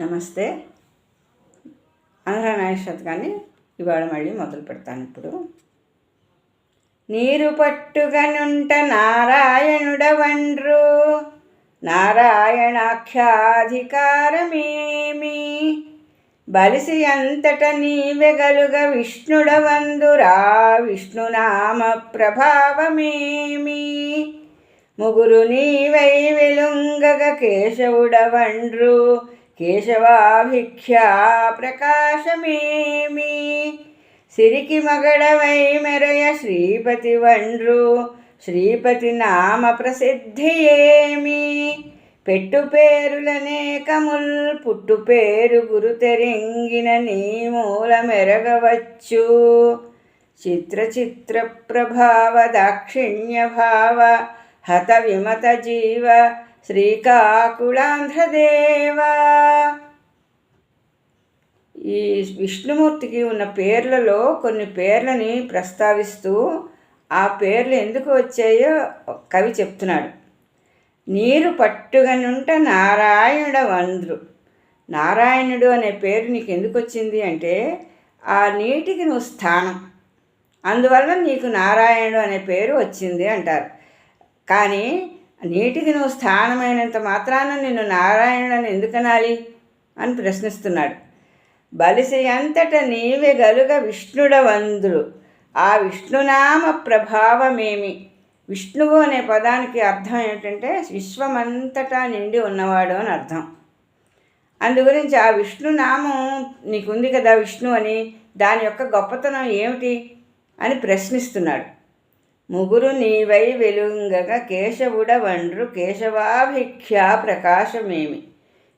నమస్తే. ఆంధ్ర నాయ శతకాన్ని ఇవాళ మళ్ళీ మొదలు పెడతాను ఇప్పుడు. నీరు పట్టుగనుంట నారాయణుడ వండ్రు నారాయణాఖ్యాధికారమేమి? బలిసి అంతట నీవెగలుగ విష్ణుడవందురా విష్ణునామ ప్రభావమేమి? ముగురు నీవై వెలుంగగ కేశవుడవండ్రు కేశవాభిఖ్యా ప్రకాశమేమి? సిరికి మగడవై మెరయ శ్రీపతి వండ్రు శ్రీపతి నామ ప్రసిద్ధి ఏమి? పెట్టు పేరులనేకముల్ పుట్టు పేరు గురు తెరింగిన నీ మూల మెరగవచ్చు. చిత్ర చిత్ర ప్రభావ దాక్షిణ్య భావ హత విమత జీవ శ్రీకాకుళాంధ్రదేవ. ఈ విష్ణుమూర్తికి ఉన్న పేర్లలో కొన్ని పేర్లని ప్రస్తావిస్తూ ఆ పేర్లు ఎందుకు వచ్చాయో కవి చెప్తున్నాడు. నీరు పట్టుగనుంట నారాయణుడ వంద్రు నారాయణుడు అనే పేరు నీకు ఎందుకు వచ్చింది అంటే ఆ నీటికి నువ్వు స్థానం. అందువల్ల నీకు నారాయణుడు అనే పేరు వచ్చింది అంటారు. కానీ నీటికి నువ్వు స్థానమైనంత మాత్రాన నిన్ను నారాయణుడని ఎందుకనాలి? అని ప్రశ్నిస్తున్నాడు. బలిసి అంతట నీవే గలుగ విష్ణుడవందుడు ఆ విష్ణునామ ప్రభావమేమి? విష్ణువు అనే పదానికి అర్థం ఏమిటంటే విశ్వమంతటా నిండి ఉన్నవాడు అని అర్థం. అందు గురించి ఆ విష్ణునామం నీకుంది కదా విష్ణు అని దాని యొక్క గొప్పతనం ఏమిటి? అని ప్రశ్నిస్తున్నాడు. ముగురు నీవై వెలుంగగా కేశవుడ వండ్రు కేశవాభిఖ్యా ప్రకాశమేమి.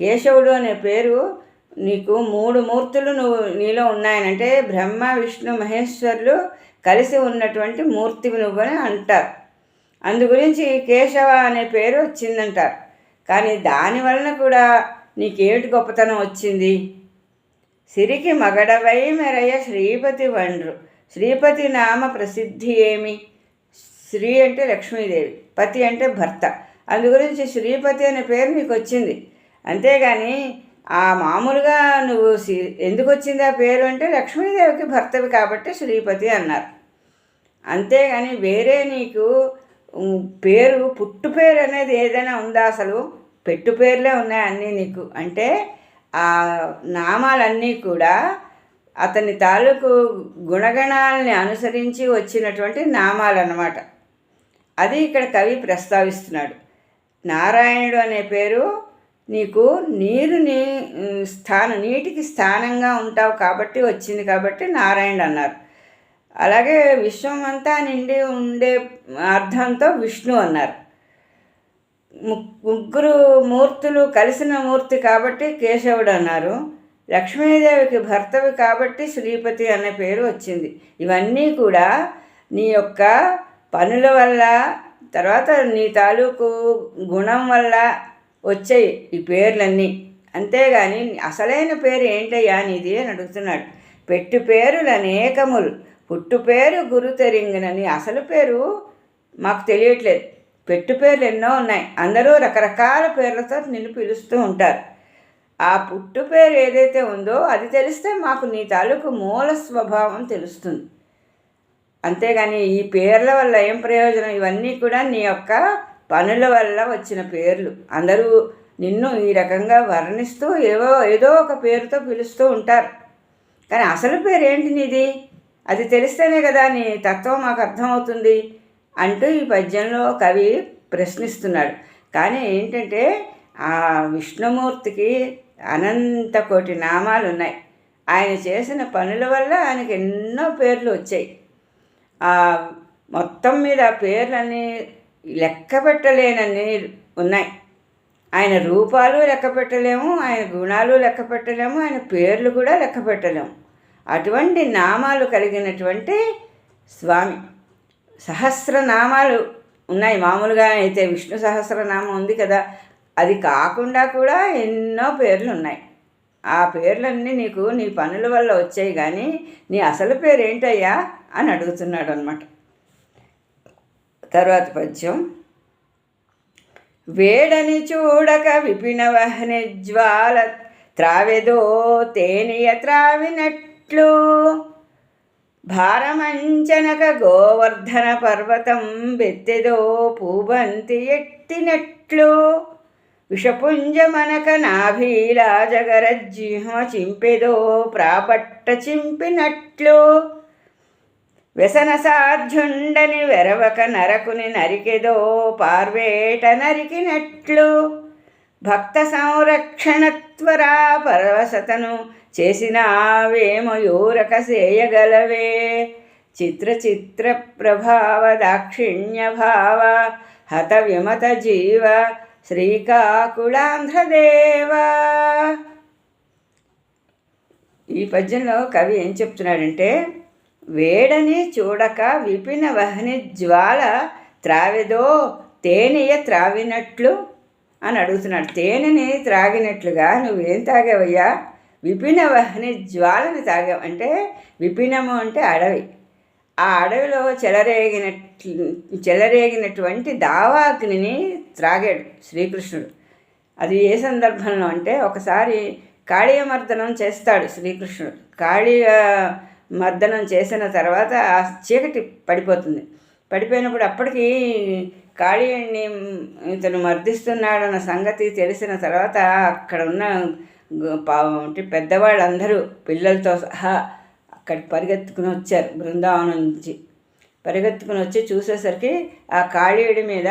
కేశవుడు అనే పేరు నీకు మూడు మూర్తులు నువ్వు నీలో ఉన్నాయనంటే బ్రహ్మ విష్ణు మహేశ్వరులు కలిసి ఉన్నటువంటి మూర్తివి నువ్వని అంటారు. అందు గురించి కేశవ అనే పేరు వచ్చిందంటారు. కానీ దాని వలన కూడా నీకేమిటి గొప్పతనం వచ్చింది? సిరికి మగడవై మెరయ శ్రీపతి వండ్రు శ్రీపతి నామ ప్రసిద్ధి ఏమి? శ్రీ అంటే లక్ష్మీదేవి పతి అంటే భర్త. అందు గురించి శ్రీపతి అనే పేరు నీకు వచ్చింది అంతేగాని ఆ మామూలుగా నువ్వు ఎందుకు వచ్చింది ఆ పేరు అంటే లక్ష్మీదేవికి భర్తవి కాబట్టి శ్రీపతి అన్నారు. అంతేగాని వేరే నీకు పేరు పుట్టు పేరు అనేది ఏదైనా ఉందా అసలు? పెట్టు పేర్లే ఉన్నాయి అన్నీ నీకు. అంటే ఆ నామాలన్నీ కూడా అతని తాలూకు గుణగణాలని అనుసరించి వచ్చినటువంటి నామాలన్నమాట. అది ఇక్కడ కవి ప్రస్తావిస్తున్నాడు. నారాయణుడు అనే పేరు నీకు నీరుని స్థానం నీటికి స్థానంగా ఉంటావు కాబట్టి వచ్చింది కాబట్టి నారాయణుడు అన్నారు. అలాగే విశ్వం అంతా నిండి ఉండే అర్థంతో విష్ణు అన్నారు. ముగ్గురు మూర్తులు కలిసిన మూర్తి కాబట్టి కేశవుడు అన్నారు. లక్ష్మీదేవికి భర్తవి కాబట్టి శ్రీపతి అనే పేరు వచ్చింది. ఇవన్నీ కూడా నీ యొక్క పనుల వల్ల తర్వాత నీ తాలూకు గుణం వల్ల వచ్చాయి ఈ పేర్లన్నీ. అంతేగాని అసలైన పేరు ఏంటయ్యా నీది అని అడుగుతున్నాడు. పెట్టు పేరులు అనేకములు. పుట్టు పేరు గురు తెరింగినని అసలు పేరు మాకు తెలియట్లేదు. పెట్టు పేర్లు ఎన్నో ఉన్నాయి. అందరూ రకరకాల పేర్లతో నిన్ను పిలుస్తూ ఉంటారు. ఆ పుట్టు పేరు ఏదైతే ఉందో అది తెలిస్తే మాకు నీ తాలూకు మూల స్వభావం తెలుస్తుంది. అంతేగాని ఈ పేర్ల వల్ల ఏం ప్రయోజనం? ఇవన్నీ కూడా నీ యొక్క పనుల వల్ల వచ్చిన పేర్లు. అందరూ నిన్ను ఈ రకంగా వర్ణిస్తూ ఏవో ఏదో ఒక పేరుతో పిలుస్తూ ఉంటారు. కానీ అసలు పేరు ఏంటి నీది? అది తెలిస్తేనే కదా నీ తత్వం మాకు అర్థమవుతుంది అంటూ ఈ పద్యంలో కవి ప్రశ్నిస్తున్నాడు. కానీ ఏంటంటే ఆ విష్ణుమూర్తికి అనంత కోటి నామాలు ఉన్నాయి ఆయన చేసిన పనుల వల్ల ఆయనకి ఎన్నో పేర్లు వచ్చాయి. మొత్తం మీద పేర్లన్నీ లెక్క పెట్టలేనన్ని ఉన్నాయి. ఆయన రూపాలు లెక్క పెట్టలేము ఆయన గుణాలు లెక్క పెట్టలేము ఆయన పేర్లు కూడా లెక్క పెట్టలేము. అటువంటి నామాలు కలిగినటువంటి స్వామి. సహస్రనామాలు ఉన్నాయి. మామూలుగా అయితే విష్ణు సహస్రనామం ఉంది కదా. అది కాకుండా కూడా ఎన్నో పేర్లు ఉన్నాయి. ఆ పేర్లన్నీ నీకు నీ పనుల వల్ల వచ్చాయి కానీ నీ అసలు పేరు ఏంటయ్యా అని అడుగుతున్నాడు అనమాట తర్వాత పద్యం. వేడని చూడక విపినవహని జ్వాల త్రావెదో తేనియ త్రావినట్లు. భారమంచనక గోవర్ధన పర్వతం బెత్తెదో పూబంతి ఎట్టినట్లు. విషపుంజమనక నాభీలాజగరజ్జిహ్మ చింపెదో ప్రాపట్ట చింపినట్లు వ్యసన సాధ్యుండని వెరవక నరకుని నరికెదో పార్వేట నరికినట్లు. భక్త సంరక్షణత్వరా పరవశతను చేసినావేమయూరక సేయగలవే. చిత్ర చిత్ర ప్రభావ దాక్షిణ్య భావ హత విమత జీవ శ్రీకాకుళాంధ్రదేవా. ఈ పద్యంలో కవి ఏం చెప్తున్నాడంటే వేడని చూడక విపిన వహని జ్వాల త్రావెదో తేనెయ త్రావినట్లు అని అడుగుతున్నాడు. తేనెని త్రాగినట్లుగా నువ్వేం తాగావయ్యా? విపిన వహని జ్వాలని తాగావు. అంటే విపినము అంటే అడవి. ఆ అడవిలో చెలరేగిన చెలరేగినటువంటి దావాగ్నిని త్రాగాడు శ్రీకృష్ణుడు. అది ఏ సందర్భంలో అంటే ఒకసారి కాళీయమర్దనం చేస్తాడు శ్రీకృష్ణుడు. కాళీయ మర్దనం చేసిన తర్వాత ఆ చీకటి పడిపోతుంది. పడిపోయినప్పుడు అప్పటికి కాళీయుడిని ఇతను మర్దిస్తున్నాడన్న సంగతి తెలిసిన తర్వాత అక్కడ ఉన్న పెద్దవాళ్ళందరూ పిల్లలతో సహా అక్కడికి పరిగెత్తుకుని వచ్చారు బృందావనం నుంచి. పరిగెత్తుకుని వచ్చి చూసేసరికి ఆ కాళీయుడి మీద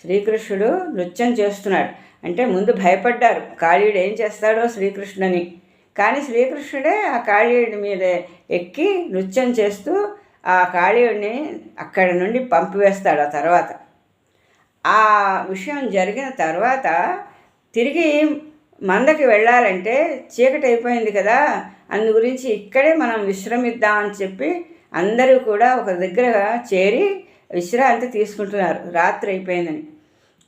శ్రీకృష్ణుడు నృత్యం చేస్తున్నాడు. అంటే ముందు భయపడ్డారు. కాళీయుడు ఏం చేస్తాడో శ్రీకృష్ణుని. కానీ శ్రీకృష్ణుడే ఆ కాళీయుడి మీద ఎక్కి నృత్యం చేస్తూ ఆ కాళీయుడిని అక్కడి నుండి పంపివేస్తాడు ఆ తర్వాత. ఆ విషయం జరిగిన తర్వాత తిరిగి మందకి వెళ్ళాలంటే చీకటి అయిపోయింది కదా. అందు గురించి ఇక్కడే మనం విశ్రమిద్దామని చెప్పి అందరూ కూడా ఒక దగ్గర చేరి విశ్రాంతి తీసుకుంటున్నారు. రాత్రి అయిపోయిందని.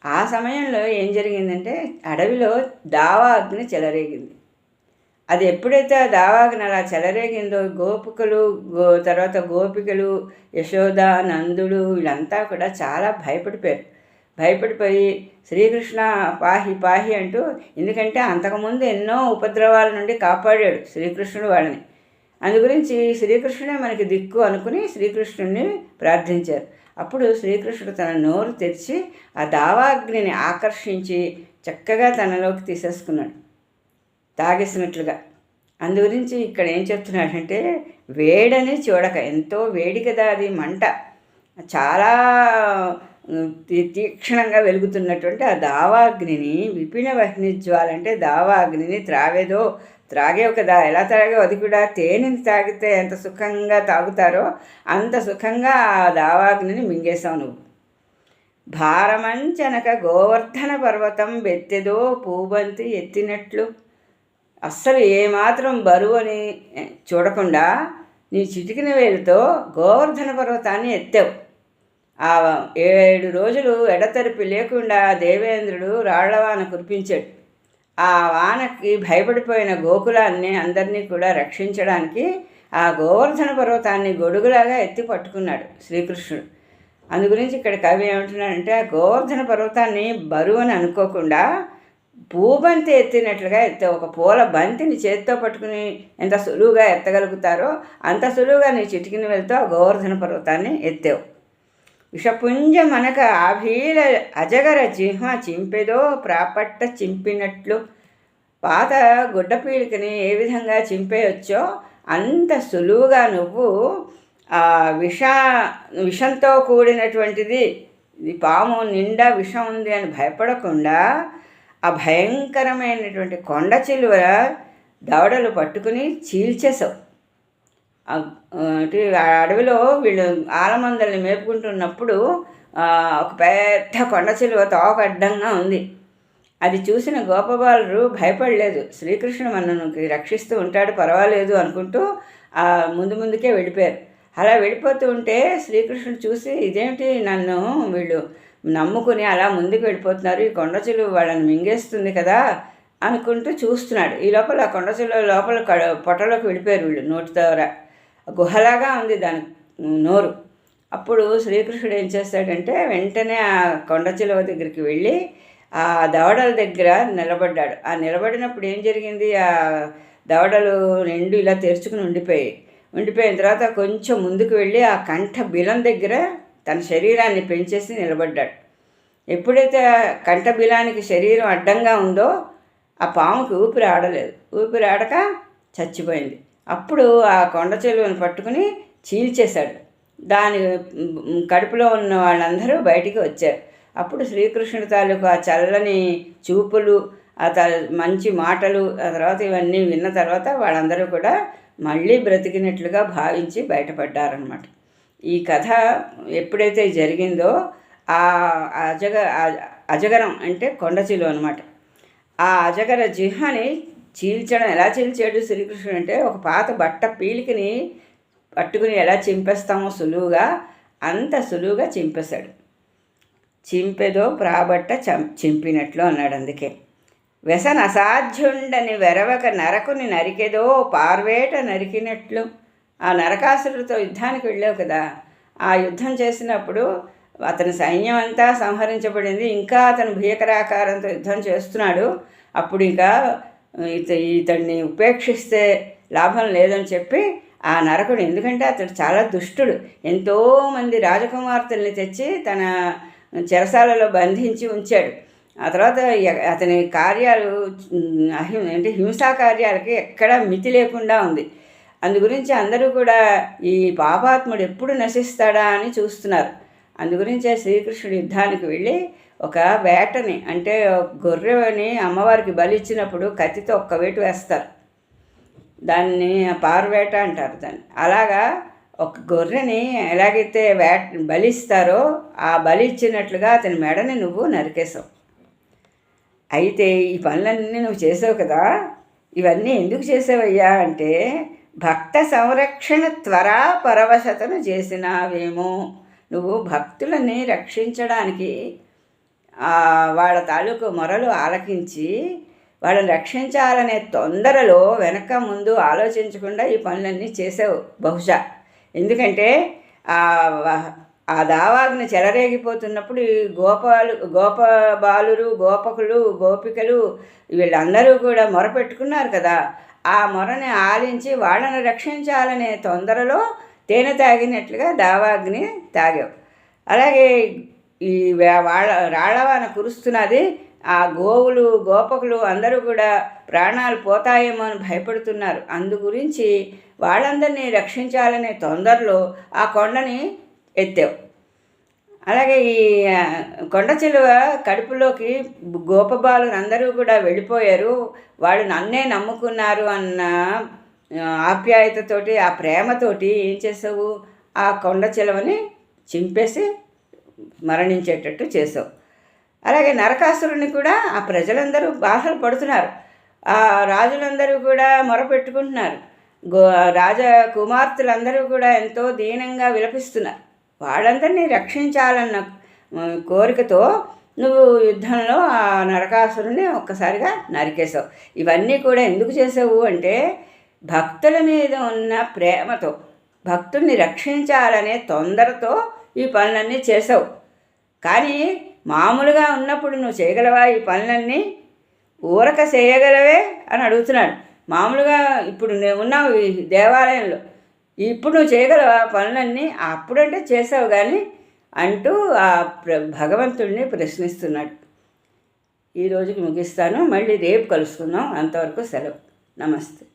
ఆ సమయంలో ఏం జరిగిందంటే అడవిలో దావా అగ్ని చెలరేగింది. అది ఎప్పుడైతే ఆ దావాగ్ని అలా చెలరేగిందో గోపికలు గో తర్వాత గోపికలు యశోద నందుడు వీళ్ళంతా కూడా చాలా భయపడిపోయారు. భయపడిపోయి శ్రీకృష్ణ పాహి పాహి అంటూ ఎందుకంటే అంతకుముందు ఎన్నో ఉపద్రవాల నుండి కాపాడాడు శ్రీకృష్ణుడు వాళ్ళని. అందు గురించి శ్రీకృష్ణుడే మనకి దిక్కు అనుకుని శ్రీకృష్ణుడిని ప్రార్థించారు. అప్పుడు శ్రీకృష్ణుడు తన నోరు తెరిచి ఆ దావాగ్నిని ఆకర్షించి చక్కగా తనలోకి తీసేసుకున్నాడు. తాగేసినట్లుగా. అందు గురించి ఇక్కడ ఏం చెప్తున్నాడంటే వేడని చూడక ఎంతో వేడి కదా అది మంట. చాలా తీక్షణంగా వెలుగుతున్నటువంటి ఆ దావాగ్నిని విపిన వహ్నిజ్వాలంటే దావాగ్నిని త్రావేదో త్రాగేవు కదా ఎలా త్రాగేవు? అది కూడా తేనెని తాగితే ఎంత సుఖంగా తాగుతారో అంత సుఖంగా ఆ దావాగ్నిని మింగేశావు నువ్వు. భారమంచనక గోవర్ధన పర్వతం బెత్తెదో పూబంతి ఎత్తినట్లు. అస్సలు ఏమాత్రం బరువు అని చూడకుండా నీ చిటికిన వేలుతో గోవర్ధన పర్వతాన్ని ఎత్తావు. ఆ ఏడు రోజులు ఎడతెరిపి లేకుండా దేవేంద్రుడు రాళ్ళవాన కురిపించాడు. ఆ వానకి భయపడిపోయిన గోకులాన్ని అందరినీ కూడా రక్షించడానికి ఆ గోవర్ధన పర్వతాన్ని గొడుగులాగా ఎత్తి పట్టుకున్నాడు శ్రీకృష్ణుడు. అందు గురించి ఇక్కడ కవి ఏమంటున్నాడంటే ఆ గోవర్ధన పర్వతాన్ని బరువు అని అనుకోకుండా పూబంతి ఎత్తినట్లుగా ఎత్తే ఒక పూల బంతిని చేత్తో పట్టుకుని ఎంత సులువుగా ఎత్తగలుగుతారో అంత సులువుగా నీ చిటికిన వెళ్తూ ఆ గోవర్ధన పర్వతాన్ని ఎత్తావు. విషపుంజ మనక ఆభీల అజగర జిహ్మ చింపెదో ప్రాపట్ట చింపినట్లు. పాత గుడ్డపీడికని ఏ విధంగా చింపేయొచ్చో అంత సులువుగా నువ్వు ఆ విష విషంతో కూడినటువంటిది. ఇది పాము నిండా విషం ఉంది అని భయపడకుండా ఆ భయంకరమైనటువంటి కొండ చిలువ దవడలు పట్టుకుని చీల్చేసావు అడవిలో వీళ్ళు ఆలమందల్ని మేపుకుంటున్నప్పుడు ఒక పెద్ద కొండ చిలువ తోక అడ్డంగా ఉంది. అది చూసిన గోపబాలురు భయపడలేదు. శ్రీకృష్ణుడు మనకి రక్షిస్తూ ఉంటాడు పర్వాలేదు అనుకుంటూ ముందు ముందుకే వెళ్ళిపోయారు. అలా వెళ్ళిపోతూ ఉంటే శ్రీకృష్ణుడు చూసి ఇదేమిటి నన్ను వీళ్ళు నమ్ముకుని అలా ముందుకు వెళ్ళిపోతున్నారు? ఈ కొండ కొండచిలు వాళ్ళని మింగేస్తుంది కదా అనుకుంటూ చూస్తున్నాడు. ఈ లోపల ఆ కొండచిలు లోపల పొట్టలోకి వెళ్ళిపోయారు వీళ్ళు నోటి ద్వారా. గుహలాగా ఉంది దాని నోరు. అప్పుడు శ్రీకృష్ణుడు ఏం చేస్తాడంటే వెంటనే ఆ కొండ చిలువ దగ్గరికి వెళ్ళి ఆ దవడల దగ్గర నిలబడ్డాడు. ఆ నిలబడినప్పుడు ఏం జరిగింది? ఆ దవడలు రెండు ఇలా తెరుచుకుని ఉండిపోయాయి. ఉండిపోయిన తర్వాత కొంచెం ముందుకు వెళ్ళి ఆ కంఠ బిలం దగ్గర తన శరీరాన్ని పెంచేసి నిలబడ్డాడు. ఎప్పుడైతే కంఠ బిలానికి శరీరం అడ్డంగా ఉందో ఆ పాముకి ఊపిరి ఆడలేదు. ఊపిరి ఆడక చచ్చిపోయింది. అప్పుడు ఆ కొండ చెలువను పట్టుకుని చీల్చేశాడు. దాని కడుపులో ఉన్న వాళ్ళందరూ బయటికి వచ్చారు. అప్పుడు శ్రీకృష్ణుడి తాలూకు ఆ చల్లని చూపులు ఆ త మంచి మాటలు ఆ తర్వాత ఇవన్నీ విన్న తర్వాత వాళ్ళందరూ కూడా మళ్ళీ బ్రతికినట్లుగా భావించి బయటపడ్డారనమాట ఈ కథ ఎప్పుడైతే జరిగిందో ఆ అజగ అజగరం అంటే కొండచిలు అనమాట ఆ అజగర జిహ్ని చీల్చడం ఎలా చీల్చాడు శ్రీకృష్ణుడు అంటే ఒక పాత బట్ట పీలికని పట్టుకుని ఎలా చింపేస్తామో సులువుగా అంత సులువుగా చింపేశాడు. చింపెదో ప్రాబట్ట చం చింపినట్లు అన్నాడు అందుకే. వ్యసన అసాధ్యుండని వెరవక నరకుని నరికెదో పార్వేట నరికినట్లు. ఆ నరకాసురుడితో యుద్ధానికి వెళ్ళావు కదా. ఆ యుద్ధం చేసినప్పుడు అతని సైన్యం అంతా సంహరించబడింది. ఇంకా అతను భీకరాకారంతో యుద్ధం చేస్తున్నాడు. అప్పుడు ఇంకా ఇత ఇతడిని ఉపేక్షిస్తే లాభం లేదని చెప్పి ఆ నరకుడు ఎందుకంటే అతడు చాలా దుష్టుడు. ఎంతోమంది రాజకుమార్తెల్ని తెచ్చి తన చెరసాలలో బంధించి ఉంచాడు. ఆ తర్వాత అతని కార్యాలు అంటే హింసా కార్యాలకి ఎక్కడా మితి లేకుండా ఉంది. అందు గురించి అందరూ కూడా ఈ పాపాత్ముడు ఎప్పుడు నశిస్తాడా అని చూస్తున్నారు. అందు గురించే శ్రీకృష్ణుడు యుద్ధానికి వెళ్ళి ఒక వేటని అంటే గొర్రెని అమ్మవారికి బలి ఇచ్చినప్పుడు కత్తితో ఒక్క వేటు వేస్తారు. దాన్ని పార్వేట అంటారు దాన్ని. అలాగా ఒక గొర్రెని ఎలాగైతే వేట బలిస్తారో ఆ బలి ఇచ్చినట్లుగా అతని మెడని నువ్వు నరికేసావు అయితే ఈ పనులన్నీ నువ్వు చేసావు కదా ఇవన్నీ ఎందుకు చేసావయ్యా అంటే భక్త సంరక్షణ త్వరా పరవశతను చేసినావేమో. నువ్వు భక్తులని రక్షించడానికి వాళ్ళ తాలూకు మొరలు ఆలకించి వాళ్ళని రక్షించాలనే తొందరలో వెనక ముందు ఆలోచించకుండా ఈ పనులన్నీ చేసావు బహుశా. ఎందుకంటే ఆ దావాగ్ని చెలరేగిపోతున్నప్పుడు ఈ గోపాలు గోప బాలురు గోపకులు గోపికలు వీళ్ళందరూ కూడా మొరపెట్టుకున్నారు కదా. ఆ మొరని ఆలించి వాళ్ళని రక్షించాలనే తొందరలో తేనె తాగినట్లుగా దావాగ్ని తాగావు. అలాగే ఈ వాళ్ళ రాళ్ళవాన కురుస్తున్నది. ఆ గోవులు గోపకులు అందరూ కూడా ప్రాణాలు పోతాయేమో అని భయపడుతున్నారు. అందు గురించి వాళ్ళందరినీ రక్షించాలనే తొందరలో ఆ కొండని ఎత్తావు. అలాగే ఈ కొండ చిలువ కడుపులోకి గోపబాలు అందరూ కూడా వెళ్ళిపోయారు. వాళ్ళు నన్నే నమ్ముకున్నారు అన్న ఆప్యాయతతోటి ఆ ప్రేమతోటి ఏం చేసావు? ఆ కొండ చిలువని చింపేసి మరణించేటట్టు చేసావు అలాగే నరకాసురుని కూడా ఆ ప్రజలందరూ బాధలు పడుతున్నారు. ఆ రాజులందరూ కూడా మొరపెట్టుకుంటున్నారు. గో రాజ కుమార్తెలందరూ కూడా ఎంతో దీనంగా విలపిస్తున్నారు. వాళ్ళందరినీ రక్షించాలన్న కోరికతో నువ్వు యుద్ధంలో ఆ నరకాసురుని ఒక్కసారిగా నరికేసావు ఇవన్నీ కూడా ఎందుకు చేసావు అంటే భక్తుల మీద ఉన్న ప్రేమతో భక్తుల్ని రక్షించాలనే తొందరతో ఈ పనులన్నీ చేసావు. కానీ మామూలుగా ఉన్నప్పుడు నువ్వు చేయగలవా ఈ పనులన్నీ? ఊరక చేయగలవే అని అడుగుతున్నాడు. మామూలుగా ఇప్పుడు నేను ఉన్నావు ఈ దేవాలయంలో. ఇప్పుడు నువ్వు చేయగలవా పనులన్నీ? అప్పుడంటే చేసావు కానీ అంటూ ఆ భగవంతుడిని ప్రశ్నిస్తున్నాడు. ఈ రోజుకి ముగిస్తాను. మళ్ళీ రేపు కలుసుకుందాం. అంతవరకు సెలవు. నమస్తే.